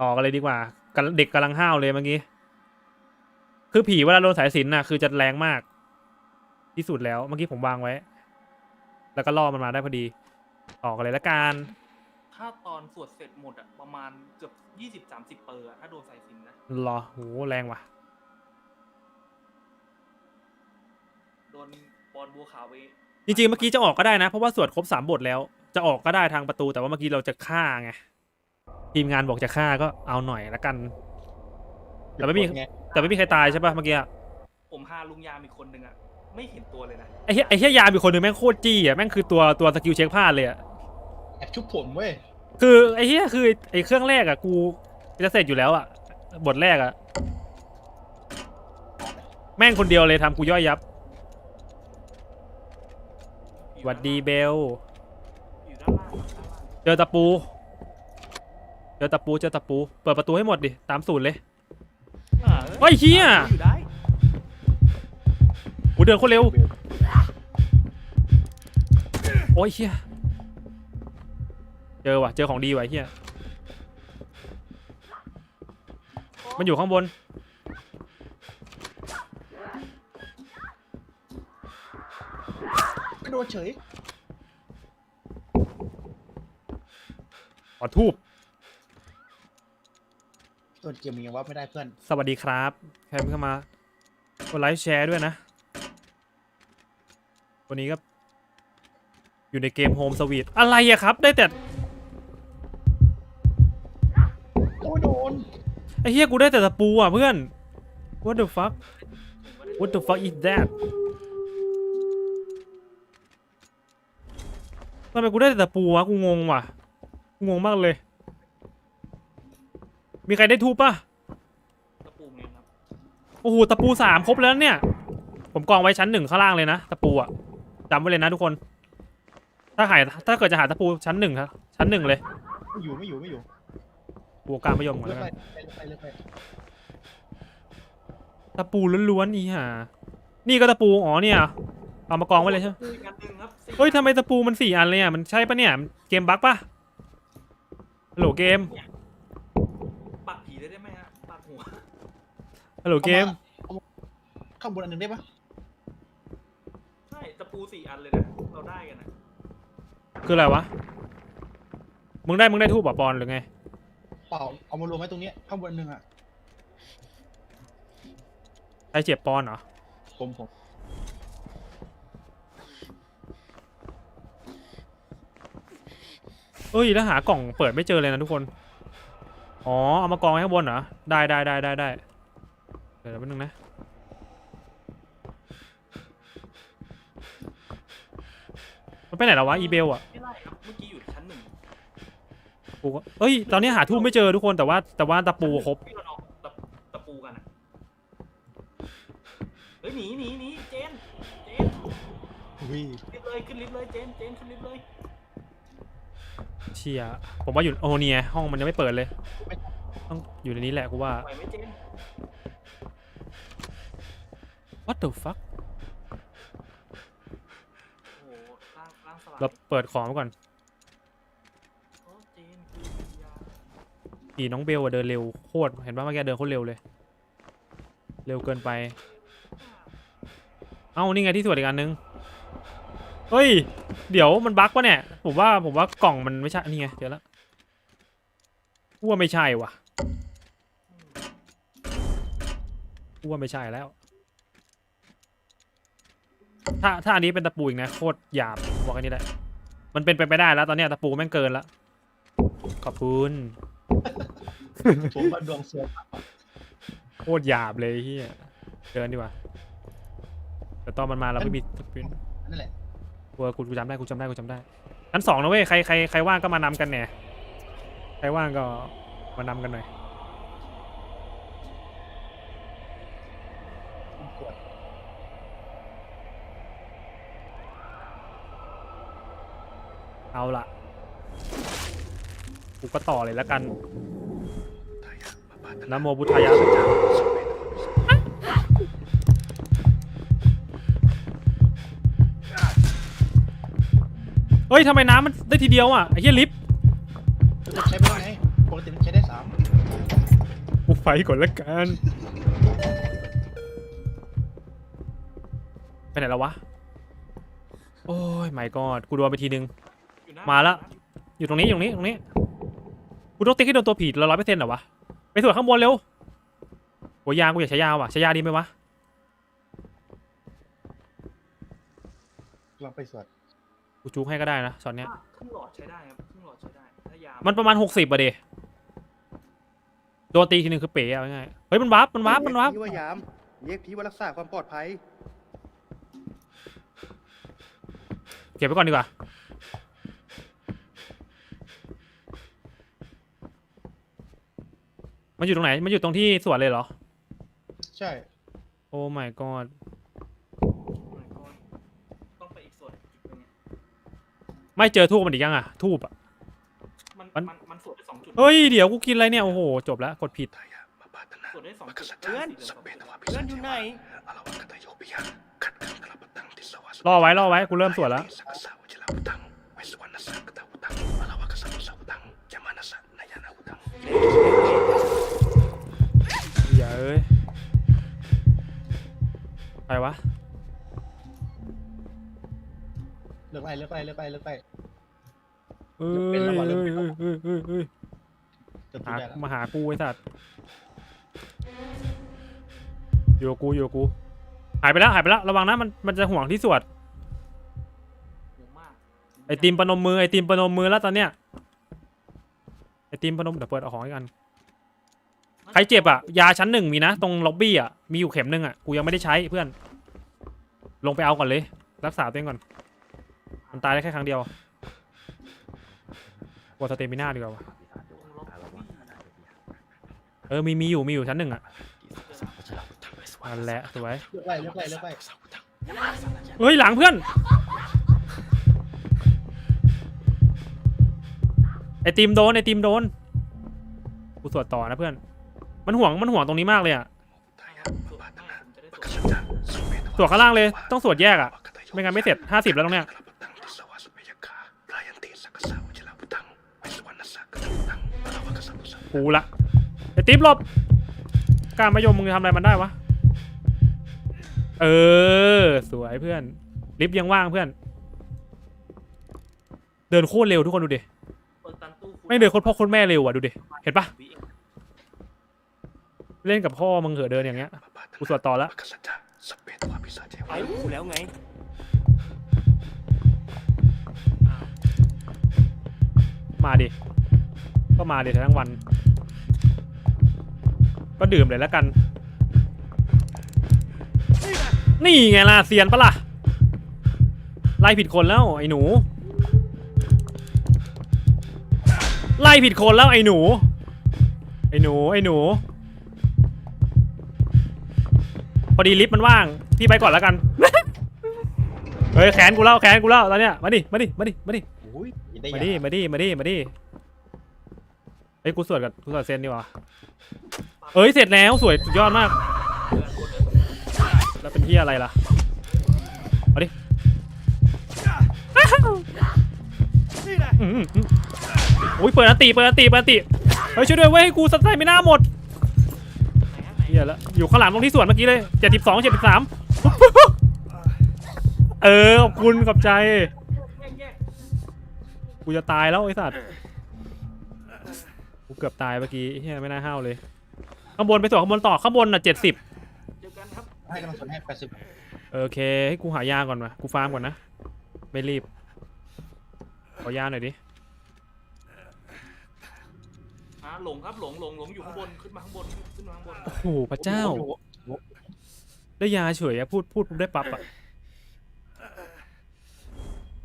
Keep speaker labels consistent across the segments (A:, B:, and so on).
A: ต่อกันเลยดีกว่ากำลังเด็กกำลังห้าวเลยเมื่อกี้ คือผีเวลาโดนสายสิญจนน่ะ คือจะแรงมาก ที่สุดแล้ว เมื่อกี้ผมวางไว้ แล้วก็ล่อมันมาได้พอดีต่อกันเลยละกัน
B: ถ้าตอนสวดเสร็จหมดอะประมาณเกือบยี่สิบสามสิบเปอร์อะถ้าโดนสายสิญจนนะ
A: รอโหแรงว่ะ
B: โดนบอลบัวขาวไป
A: จริงๆเมื่อกี้จะออกก็ได้นะ เพราะว่าสวดครบสามบทแล้ว จะออกก็ได้ทางประตู แต่ว่าเมื่อกี้เราจะฆ่าไง ทีมงานบอกจะฆ่าก็เอาหน่อยละกัน แต่ไม่มี
C: ไง
A: แต่ไม่มีใครตายใช่ปะเมื่อกี้อะ
B: ผมพาลุงยามอีกคนหนึ่งอะไม่เห็นตัวเลยนะ
A: ไอ้เหี้ยไอ้เหี้ยยามอีกคนหนึ่งแม่งโคตรจี้อะแม่งคือตัวตัวสกิลเช็คพลาดเลยอะ
C: แอบชุบผมเว้ย
A: คือไอ้เหี้ยคือไอ้เครื่องแรกอะกูจะเสร็จอยู่แล้วอะบทแรกอะแม่งคนเดียวเลยทำกูย่อยยับหวัดดีเบล
B: อยู่ด้านล่างด้านล่าง
A: เจอตะปู เจอตะปูเจอตะปู เปิดประตูให้หมดดิ ตามสูตรเลย
B: อ่า
A: เฮ้ยเหี้ย
B: อยู่ได้
A: กูเดินโคตรเร็ว โอ้ยเฮียเจอว่ะ เจอของดีว่ะไอ้เฮียมันอยู่ข้างบน
C: ไม่โดนเฉย
A: ขอทูบ
C: ตัวเกมมันยังว่าไม่ได้เพื่อน
A: สวัสดีครับใครเข้ามากดไลค์แชร์ด้วยนะ วันนี้ก็ อยู่ในเกมโฮมสวีทอะไรอะครับ ได้แต่
C: โอ้ยโดน
A: ไอ้เฮียกูได้แต่ตะปูอะเพื่อน what the fuck what the fuck is that ทำไมกูได้แต่ตะปูวะกูงงว่ะกูงงมากเลย มีใครได้ทูบป่ะ
B: ตะปูเนี่ยครับ
A: โอ้โหตะปูสามครบแล้วเนี่ย ผมกองไว้ชั้นหนึ่งข้างล่างเลยนะตะปูอะจำไว้เลยนะทุกคน ถ้าหายถ้าเกิดจะหาตะปูชั้นหนึ่งครับชั้นหนึ่งเลย
C: ไม่อยู่ไม่อยู่ไม่อยู่
A: ปูกลางมะยมก่อน
C: เลื
A: แล้
C: อก
A: ว
C: ไป
A: กัน
C: ไปเลือกไปเลือกไป
A: ตะปูล้วนๆอีห่านี่ก็ตะปูอ๋อเนี่ยเอามากองไว้เลยใช่ไหม
B: อีกอันหนึ่งครับสี่
A: เฮ้ยทำไมตะปูมันสี่อันเลยอะมันใช่ปะเนี่ยมันเกมบั๊กปะฮัลโหลเกม
B: ปักผีได้ได้ไหมฮะปักหัว
A: ฮัลโหลเกม
C: อาาข้างบนอันหนึ่งได้ปะ
B: ใช่ตะปูสี่อันเลยนะ เราได้กันนะ
A: คืออะไรวะ มึงได้ มึงได้ทูบอะปอนหรือไง
C: เปล่าเอามารวมไว้ตรงเนี้ยข้างบนอันหนึ่งอะ
A: ใครเจ็บปอนเหรอ
C: ผมผม
A: เอ้ยแล้วหากล่องเปิดไม่เจอเลยนะทุกคน อ๋อ เอามากองไว้ข้างบนเหรอ ได้ได้ได้ได้ได้เดี๋ยวแป๊บนึงนะ มันไปไหนแล้ววะอีเบลอะ
B: ไม่ได้ครับ เมื่อกี้อยู่ชั้นหนึ่ง
A: กูก็เอ้ย ตอนนี้หาทูบไม่เจอทุกคนแต่ว่าแต่ว่าตะปูครบ
B: ที่เราเอาตะตะปูกันอะเฮ้ยหนีหนีหนีเจน เจน
C: อุ้ย
B: ลิฟต์เลยขึ้นลิฟต์เลยเจน เจนขึ้นลิฟต์เลย
A: เชียผมว่าอยู่โอ้เนี่ยห้องมันยังไม่เปิดเลย ต้องอยู่ในนี้แหละกูว่า
B: ไหวไหมเจน
A: what the fuck
B: โอ้โหร่างร่างสลาย
A: เราเปิดของไว้ก่อน
B: โอ้เจนคือวิญญาณ
A: อีน้องเบลอะเดินเร็วโคตรเห็นป่ะเมื่อกี้เดินโคตรเร็วเลย เร็วเกินไป เอ้านี่ไงที่สวดอีกอันนึงเฮ้ย เดี๋ยวมันบั๊กปะเนี่ย ผมว่าผมว่ากล่องมันไม่ใช่นี่ไงเจอแล้วกูว่าไม่ใช่ว่ะกูว่าไม่ใช่แล้ว ถ้าถ้าอันนี้เป็นตะปูอีกนะโคตรหยาบบอกอันนี้แหละมันเป็นไปไม่ได้แล้วตอนเนี้ยตะปูแม่งเกินแล้วขอบคุณ
C: ผมว่าดวงเสือ
A: โคตรหยาบเลยเฮียเดินดีกว่าแต่ตอนมันมาเราไม่มีสปิน
C: นั่นแหละ
A: กูกูกูจำได้กูจำได้กูจำได้ชั้นสองนะเว้ยใครใครใครว่างก็มานำกันเนี่ยใครว่างก็มานำกันหน่อย
C: ผมกด
A: เอาละกูก็ต่อเลยแล้วกันนะโมบุทายะเฮ้ยทำไมน้ำมันได้ทีเดียวอะ ไอ้เหี้ยลิฟต์
C: จะใช้ไม่ได้ไงปกติมันใช้ได้สาม
A: ไฟก่อนละกัน ไปไหนแล้ววะ โอ้ยไม่กอดกูโดนไปทีนึง
B: อยู่หน้
A: มาละอยู่ตรงนี้อยู่ตรงนี้ตรงนี้กูต้องติ๊กให้โดนตัวผีละร้อยเปอร์เซ็นต์เหรอวะไปสวดข้างบนเร็วโหัวยางกูอยากใช้ยาว่ะใช้ยาดีไหมวะ
C: ลองไปสวด
A: กูจูกให้ก็ได้นะช็อตเนี้ย
B: อะครึ่งหลอดใช้ได้ครับครึ่งหลอดใช้ได้ถ้ายา
A: มันประมาณหกสิบอะเดโดนตีทีนึงคือเป๋เอาง่ายๆเฮ้ยมันวาร์ปมันวาร์ปมันวาร์ป
D: เรียกพี่ว่ายามเรียกพี่ว่ารักษาความปลอดภัย
A: เก็บไว้ก่อนดีกว่า มันอยู่ตรงไหน มันอยู่ตรงที่สวนเลยเหรอ
C: ใช่
A: โอ้ my god
B: ต้องไปอีกส่วนอีกจุดหนึงเนี่ย
A: ไม่เจอทูบมันอีกยังอะทูบอะ
B: มัน
A: มัน
B: มันมันสวดได้สองจุด
A: เฮ้ย เดี๋ยวกูกินอะไรเนี่ย โอ้โห จบแล้ว กดผิด
B: สวดได้สองจุด
D: เพื่อน
B: สีหลืงกับ
D: เพื่อนอยู่ไหน
A: รอไว้ รอไว้ กูเริ่มสวนแล้วอ ใครวะ
C: เลิกไล่เลิกไล่เลิกไล่เลิกไล่
A: เอ้ย
C: เป็นแล้ววะเริ่
A: เอ้
C: ม
A: ย
C: เป็นแล้ว
A: เอ้ยเอ้ยเอ้ย
C: เกือบ
A: หา
C: ได้แล้ว
A: มาหากูไอ้สัตว์อยู่กับกูอยู่กับกู หายไปแล้วหายไปแล้วระวังนะมันมันจะห่วงที่สวด
B: โหมาก
A: ไอติมปนมมือไอติมปนมมือแล้วตอนเนี้ยไอติมปนมเดี๋ยวเปิดเอาของให้กันใค รเจ็บอะ ยาชั้นหนึ่งมีนะ ตรงล็อบบี้อะ มีอยู่เข็มหนึ่งอะ กูยังไม่ได้ใช้เพื่อน ลงไปเอาก่อนเลย รักษาตัวเองก่อน มันตายได้แค่ครั้งเดียวกดสเตมิน่าดีกว่าเออ มี มีอยู่ มีอยู่ชั้นหนึ่งอะนั่นแหละสวย
C: เลิกไล่เลิกไล่เลิกไล่
A: เฮ้ย หลังเพื่อน ไอติมโดน ไอติมโดน กูสวดต่อนะเพื่อน มันห่วงมันห่วงตรงนี้มากเลยอะ
B: สวดให้ผมจะได้สวด
A: สวดข้างล่างเลยต้องสวดแยกอะ ไม่งั้นไม่เสร็จห้าสิบแล้วตรงเนี้ยกูละไอติ๊บหลบการมายมมึงจะทำอะไรมันได้วะ เออ สวยเพื่อน ลิฟต์ยังว่างเพื่อน เดินโคตรเร็วทุกคนดูดิ
B: เปิดตันตู้คุณ
A: ไม่งเดินโคตรพ่อโคตรแม่เร็วอะดูดิ เห็นปะ
B: วิ เอง
A: เล่นกับพ่อมึงเหอะเดินอย่างเงี้ยกูสวดต่อแล้ว
D: ไปกูแล้วไง
A: มาดิ ก็มาดิทั้งวัน ก็ดื่มเลยแล้วกัน นี่ไงล่ะเซียนปะล่ะ ไล่ผิดคนแล้วไอ้หนู ไล่ผิดคนแล้วไอ้หนู ไอ้หนู ไอ้หนู พอดีลิฟต์มันว่าง พี่ไปก่อนแล้วกัน เฮ้ยแขนกูเล่าแขนกูเล่าตอนเนี้ยมาดิ มาดิ มาดิ มาดิ
C: อุ้ยได้
A: มา
C: ยัง
A: ดิมาดิ มาดิ มาดิ เฮ้ยกูสวดกับกูสวดเซนดีกว่าเอ้ยเสร็จแล้วสวยสุดยอดมาก แล้วเป็นที่อะไรล่ะ มาดิอืมอืมอืมอุ้ยเปิดอันติเปิดอันติเปิดอันติ เฮ้ยช่วยด้วยเว้ยกูสไตล์ไม่น่าหมด
B: ไหนอะไหน
A: เฮียแล้วอยู่ข้างหลังตรงที่สวนเมื่อกี้เลยเจ็ดสิบสองเจ็ดสิบสามเออขอบคุณขอบใจ
B: แยกแยก
A: กูจะตายแล้วไอ้สัตว์กูเกือบตายเมื่อกี้เฮียไม่น่าห้าวเลย ข้างบนไปสวนข้างบนต่อข้างบนอะเจ็ดสิบ
B: เจอกันครับ
C: ให้กำลังสนให้แปดสิบ
A: โอเคให้กูหายาก่อนมากูฟาร์มก่อนนะ ไม่รีบ ขอยาหน่อยดิ
B: หลงครับหลงหลงหลงอยู่ข้างบนขึ้นมาข้างบนขึ้นมาข้างบน
A: โอ้โหพระเจ้า ได้ยาเฉยอะพูดพูดปุ๊บได้ปั๊บอะ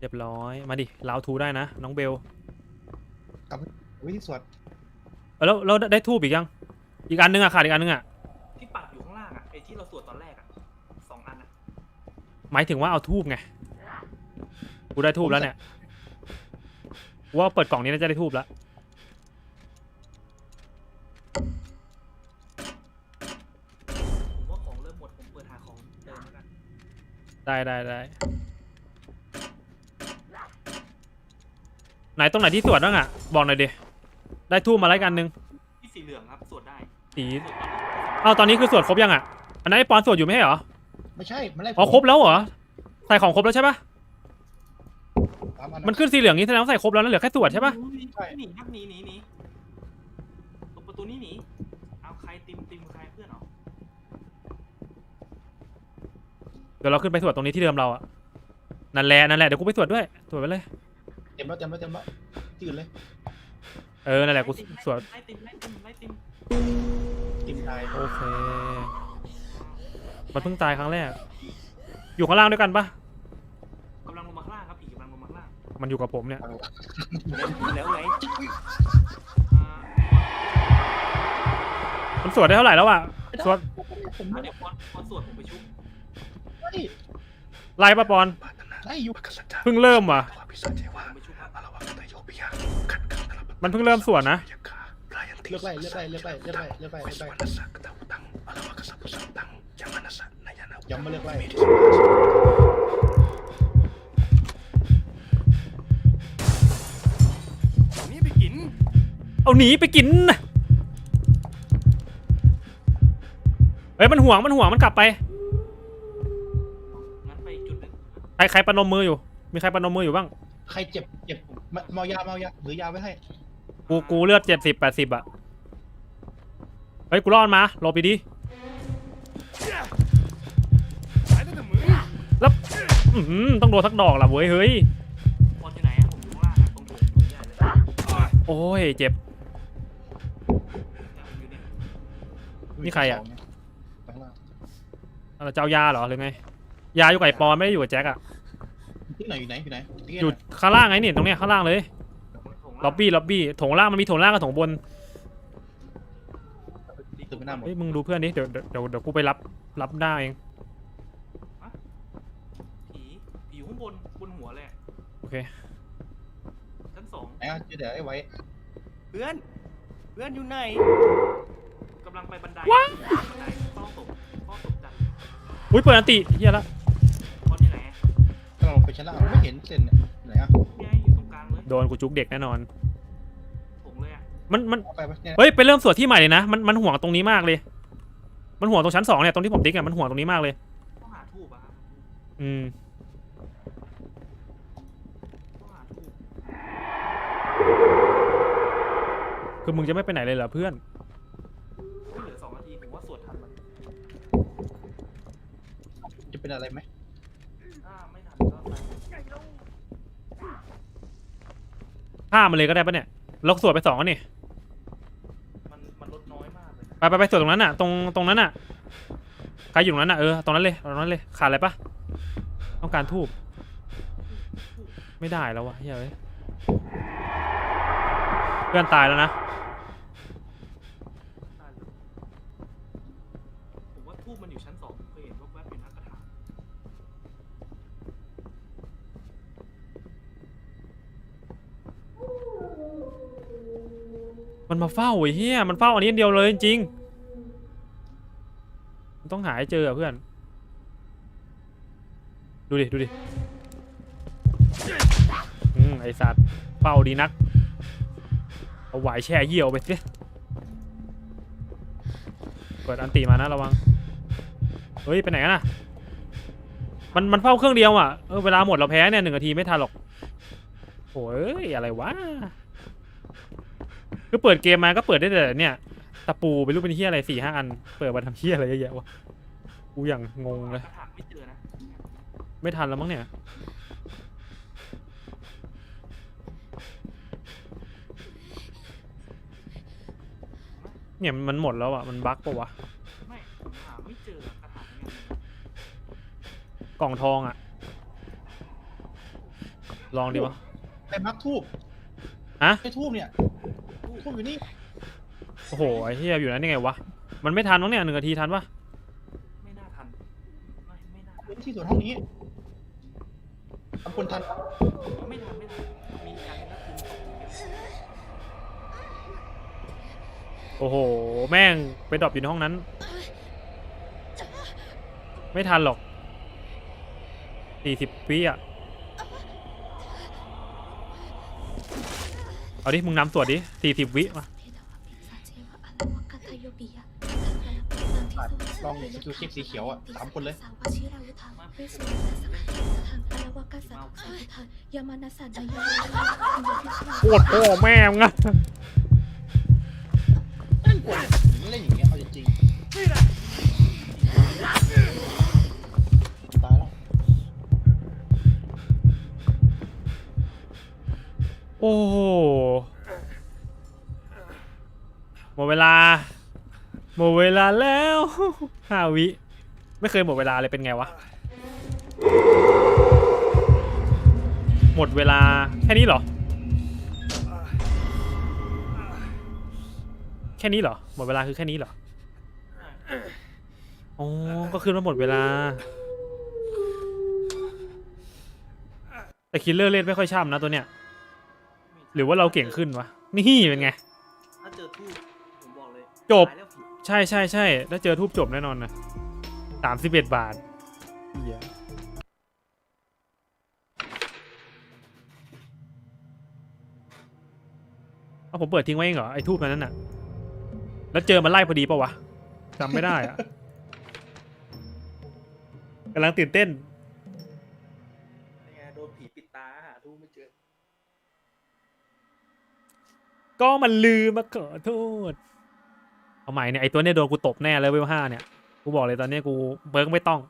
A: เรียบร้อยมาดิลาวทูได้นะน้องเบล
C: วิธีสวด
A: เออแล้วแล้วได้ทูบอีกยัง อีกอันนึงอะขาดอีกอันนึงอะ
B: ที่ปักอยู่ข้างล่างอะไอ้ที่เราสวดตอนแรกอะสองอันอะ
A: หมายถึงว่าเอาทูบไงกูได้ทูบแล้วเนี่ยกูว่าเปิดกล่องนี้น่าจะได้ทูบแล้ว ได้ได้ได้ไหนตรงไหนที่สวดบ้างอะบอกหน่อยดิ ได้ทูบมาแล้วกันหนึ่ง
B: ที่สีเหลืองครับสวดได้
A: สีเอาตอนนี้คือสวดครบยังอะ อันนั้นไอปอนสวดอยู่ไม่ใช่เหรอ
C: ไม่ใช่มันไล่
A: อ๋อครบแล้วเหรอ ใส่ของครบแล้วใช่ปะ
C: ตามอั
A: มันขึ้นสีเหลืองนี้แสดงว่าใส่ครบแล้วนั่นเหลือแค่สวดใช่ปะ
C: ใช่
B: หนีครับหนีหนีหนีตรงประตูนี้หนีเอาใครติมติมใครเพื่อนเหรอ
A: เดี๋ยวเราขึ้นไปสวดตรงนี้ที่เดิมเราอะนั่นแหละนั่นแหละเดี๋ยวกูไปสวดด้วยสวดไปเลย
C: เต็มแล้วเต็มแล้วเต็มแล้วตื่นเลย
A: เออนั่นแหละกูสวด
B: ไล่ติมไล่ติมไล่ติม
C: ติมตาย
A: โอเคมันเพิ่งตายครั้งแรก อยู่ข้างล่างด้วยกันปะ
B: กำลังลงมาข้างล่างครับผีกำลังลงมาข้างล่าง
A: มันอยู่กับผมเนี่ย
D: เล่นอยู่แล้วไง
B: อ่า
A: มันสวดได้เท่าไหร่แล้วอะสวด
C: ผม
B: อ่า
C: ไม่
B: เดี๋ยวพอพอสวดผมไปชุบ
C: ได้
A: ไล่ปะปอน
C: ได้อยู่
A: เพิ่งเริ่มว่ะ
B: ผมไปชุบครับ
A: มันเพิ่งเริ่มสวดนะ
C: เลือกไล่เลือกไล่เลือกไล่เลือกไล่เลือกไล่เลือกไล่ย้ำมาเลือกไล่
D: เอานี่ไปกิน
A: เอาหนีไปกินนะเฮ้ยมันห่วงมันห่วงมันกลับไป ใครใครประนมมืออยู่ มีใครประนมมืออยู่บ้าง
C: ใครเจ็บเจ็บมาเมายาเมายาหรือยาไว้ให้
A: กูกูเลือดเจ็ดสิบแปดสิบอะเฮ้ยกูรอดมาหลบไปดิ
D: ตายตั้งแต่มือ
A: อื้อหือต้องโดนสักดอกละเว้ยเฮ้ย
B: พออยู่ไหนอะผมอยู่ข้างล่างอะตรงผมตรงใหญ่เลย
A: โอ้ยเจ็บ
B: เนี่ยผมอยู่เนี่ย
A: นี่ใครอะ
C: ข้างล่าง
A: อะไรจะเอายาเหรอหรือไง ยาอยู่กับไอ้ปอนไม่ได้อยู่กับแจ็คอะ
C: ที่ไหนอยู่ไหนอยู่ไหนที่ไหน
A: อยู่ข้างล่างไงเนี่ยตรงเนี้ยข้างล่างเลย
B: ผม
A: ล็อบบี้ล็อบบี้โถงล่างมันมีโถงล่างกับโถงบน
C: ตื่นไม่น่าหมด
A: เฮ้ยมึงดูเพื่อนดิเดี๋ยวเดี๋ยวเดี๋ยวเดี๋ยวกูไปรับรับหน้าเอง
B: ผีผีอยู่ข้างบนบนหัวเลยอะ
A: โอเค
B: ชั้นสอง
C: ไหนอะเดี๋ยวไอ้ไว้
D: เพื่อน เพื่อนอยู่ไหน
B: กำลังไปบันไดบันไดเฝ้าศพเฝ้าศพจันทร์
A: อุ้ยเปิดอันติเฮียละ
C: เราลงไปชั้นล่างไม่เห็นเส้นเนี่ยไหนอะ
B: เนี่ยอยู่ตรงกลางเลย
A: โดนกูจุกเด็กแน่นอน
B: ผมเลยอะ
A: มันมัน
C: เอาไปปะเนี่ย
A: เฮ้ยไปเริ่มสวดที่ใหม่เลยนะมันมันห่วงตรงนี้มากเลย มันห่วงตรงชั้นสองเนี่ยตรงที่ผมติ๊กอะมันห่วงตรงนี้มากเลย
B: ต้องหาทูบอะครับ
A: อืม
B: ต้องหาทูบ
A: คือมึงจะไม่ไปไหนเลยเหรอเพื่อน
B: เหลือสองนาทีผมว่าสวดทันมัน
C: จะเป็นอะไรไหม
B: ถ้าไม่ทันก็ไป
A: ฆ่ามันเลยก็ได้ปะเนี่ยเราสวดไปสองอันนี่
B: มันมันลดน้อยมากเลยนะ
A: ไปไปไปสวดตรงนั้นน่ะตรงตรงนั้นน่ะใครอยู่ตรงนั้นน่ะเออตรงนั้นเลยตรงนั้นเลยขาดอะไรปะต้องการทูบไม่ได้แล้ววะเฮ้ยเอ้ยเพื่อนตายแล้วนะ
B: มันมา
A: เฝ้าไอ้เหี้ยมันเฝ้าอันนี้เดียวเลยจริงๆมันต้องหาให้เจออะเพื่อน ดูดิ ดูดิ อืมไอสัตว์เฝ้าดีนัก เอาไหวแช่เยี่ยวไปสิเปิดอันตีมานะระวัง เฮ้ย ไปไหนกันน่ะ มันมันเฝ้าเครื่องเดียวอะ เออเวลาหมดเราแพ้เนี่ยหนึ่งนาทีไม่ทันหรอกโอ้ยอะไรวะ คือเปิดเกมมาก็เปิดได้แต่เนี่ยตะปูเป็นรูปเป็นเฮียอะไรสี่ห้าอัน เปิดมาทำเฮียอะไรเยอะแยะวะกูอย่างงงเลย
B: กระถาไม่เจอนะ
A: ไม่ทันแล้วมั้งเนี่ย เนี่ยมันหมดแล้วอะ มันบั๊กปะวะ
B: ไม่หาไม่เจอกระถาเนี่ย
A: กล่องทองอะ ลองดีวะ
C: ไปมักทูบ
A: ฮะ
C: ไอ้ทูบเนี่ยทูบอยู่นี่
A: โอ้โหไอ้เฮียอยู่นั้นยังไงวะ มันไม่ทันมั้งเนี่ยหนึ่งนาทีทันปะ
B: ไม่น่าทัน ไม่ไม่น่าทัน
C: เป็นที่ส่วนห้องนี้ทำคนทัน
B: ผมว่าไม่ทันไม่ทันมีการนัดคืนสองเดียว
A: โอ้โห แม่งไปดรอปอยู่ในห้องนั้น ไม่ทันหรอกสี่สิบวิอะ เอาดิ มึงนำสวดดิสี่สิบวิมา
C: ต้องดูคลิปสีเขียวอะสามคนเลย
A: ปวดพ่อแม่งอ่
C: นเล่นอย่างเงี้ยเอาจริง
A: โอ้โหหมดเวลา หมดเวลาแล้วห้าวิ ไม่เคยหมดเวลาเลยเป็นไงวะ หมดเวลาแค่นี้เหรอ แค่นี้เหรอ หมดเวลาคือแค่นี้เหรออ๋อก็คือมันหมดเวลา แต่คิลเลอร์เล่นไม่ค่อยช่ำนะตัวเนี้ย หรือว่าเราเก่งขึ้นวะ นี่เป็นไง
B: ถ้าเจอทูบผมบอกเลย
A: จบ
B: ตายแล้วผี
A: ใช่ใช่ใช่ถ้าเจอทูบจบแน่นอนนะสามสิบเอ็ดบาทเหี้ยเอาผมเปิดทิ้งไว้เองเหรอ ไอ้ทูบนั้นน่ะ แล้วเจอมันไล่พอดีปะวะจำไม่ได้อะ กำลังตื่นเต้น
B: นี่ไงโดนผีปิดตาหาทูบไม่เจอ
A: ก็มันลืมมาขอโทษเอาใหม่เนี่ยไอตัวเนี้ยโดนกูตบแน่เลยเวลห้าเนี่ย กูบอกเลยตอนเนี้ยกูเบิร์กไม่ต้อง